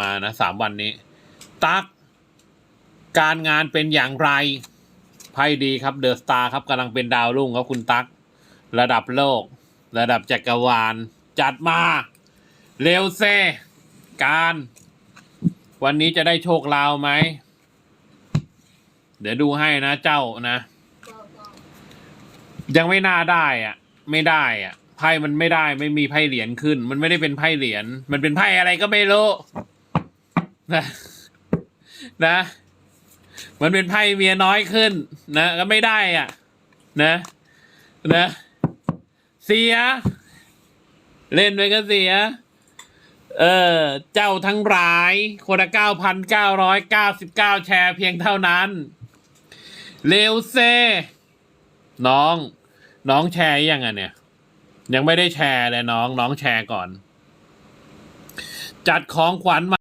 มานะสามวันนี้ ตักการงานเป็นอย่างไรไพ่ดีครับเดอะสตาร์ครับกำลังเป็นดาวรุ่งครับคุณตัก ระดับโลก ระดับจักรวาล จัดมาเร็วเซ การ วันนี้จะได้โชคลาวไหม เดี๋ยวดูให้นะเจ้านะ ยังไม่น่าได้อะไม่ได้อะไพ่มันไม่ได้ ไม่มีไพ่เหรียญขึ้น มันไม่ได้เป็นไพ่เหรียญมันเป็นไพ่อะไรก็ไม่รู้ นะ นะมันเป็นไพ่เมียน้อยขึ้น นะก็ไม่ได้อะ นะ นะ เสีย เล่นไปก็เสีย เออ เจ้าทั้งหลาย คนละเก้าพันเก้าร้อยเก้าสิบเก้าแชร์เพียงเท่านั้นเร็วเซ น้อง น้องแชร์ยังอะเนี่ย ยังไม่ได้แชร์เลยน้อง น้องแชร์ก่อน จัดของขวัญมา